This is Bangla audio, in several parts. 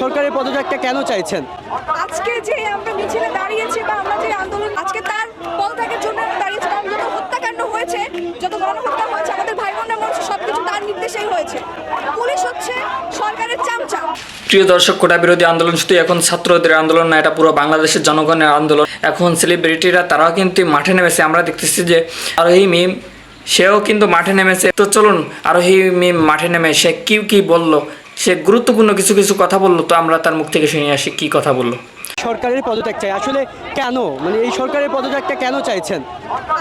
সরকারের পদত্যাগটা কেন চাইছেন? আজকে যে আমরা মিছিলে দাঁড়িয়েছি বা আমরা যে আন্দোলন আজকে তার পদত্যাগের জন্য দাঁড়িয়েছি কারণ যত হত্যাকাণ্ড হয়েছে যত গণহত্যা হয়েছে আমাদের ভাই বোনরা মরছে সবকিছু তার নির্দেশেই হয়েছে। পুলিশ হচ্ছে সরকারের চামচা। প্রিয় দর্শক কোটা বিরোধী আন্দোলন শুধু এখন ছাত্রদের আন্দোলন না এটা পুরো বাংলাদেশের জনগণের আন্দোলন। এখন সেলিব্রিটিরা তারাও কিন্তু মাঠে নেমেছে। আমরা দেখতেছি যে আরোহী মিম সেও কিন্তু মাঠে নেমেছে। তো চলুন আরোহী মিম মাঠে নেমে সে কি কি বলল? সে গুরুত্বপূর্ণ কিছু কিছু কথা বলল তো আমরা তার মুখ থেকে শুনে আসি কি কথা বলল। সরকারের পদত্যাগ চাই। আসলে কেন? মানে এই সরকারের পদত্যাগটা কেন চাইছেন?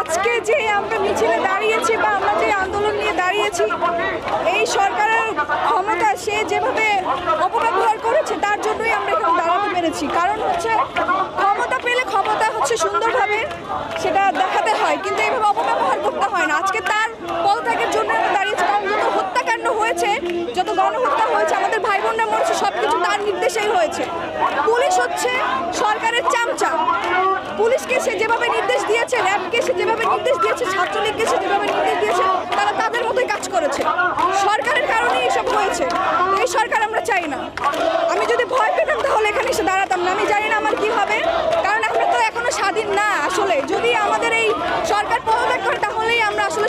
আজকে যে আমরা মিছিলে দাঁড়িয়েছি বা আমরা যে আন্দোলন নিয়ে দাঁড়িয়েছি এই সরকারের ক্ষমতা সে যেভাবে অপব্যবহার করেছে তার জন্যই আমরা এখানে দাঁড়াতে পেরেছি। কারণ হচ্ছে ক্ষমতা পেলে ক্ষমতা হচ্ছে সুন্দরভাবে সেটা দেখাতে হয় কিন্তু এইভাবে অপব্যবহার করতে হয় না। আজকে তার পদত্যাগের জন্য আমরা দাঁড়িয়েছি কারণ যত হত্যাকাণ্ড হয়েছে যত গণহত্যা হয়েছে, আমাদের ভাই বোনরা মরছে সব কিছু তার নির্দেশেই হয়েছে। পুলিশ হচ্ছে সরকারের চামচা। পুলিশকে সে যেভাবে নির্দেশ দিয়েছে, র্যাবকে সে যেভাবে নির্দেশ দিয়েছে, ছাত্রলীগকে সে যেভাবে নির্দেশ দিয়েছে, তারা তাদের মতোই কাজ করেছে। সরকারের কারণে এসব হয়েছে। এই সরকার আমরা চাই না। আমি যদি ভয় পেতাম তাহলে এখানে এসে দাঁড়াতাম না। আমি জানি না আমার কি হবে। কারণ আমরা তো এখনও স্বাধীন না আসলে। যদি আমাদের এই সরকার পদত্যাগ করে তাহলেই আমরা আসলে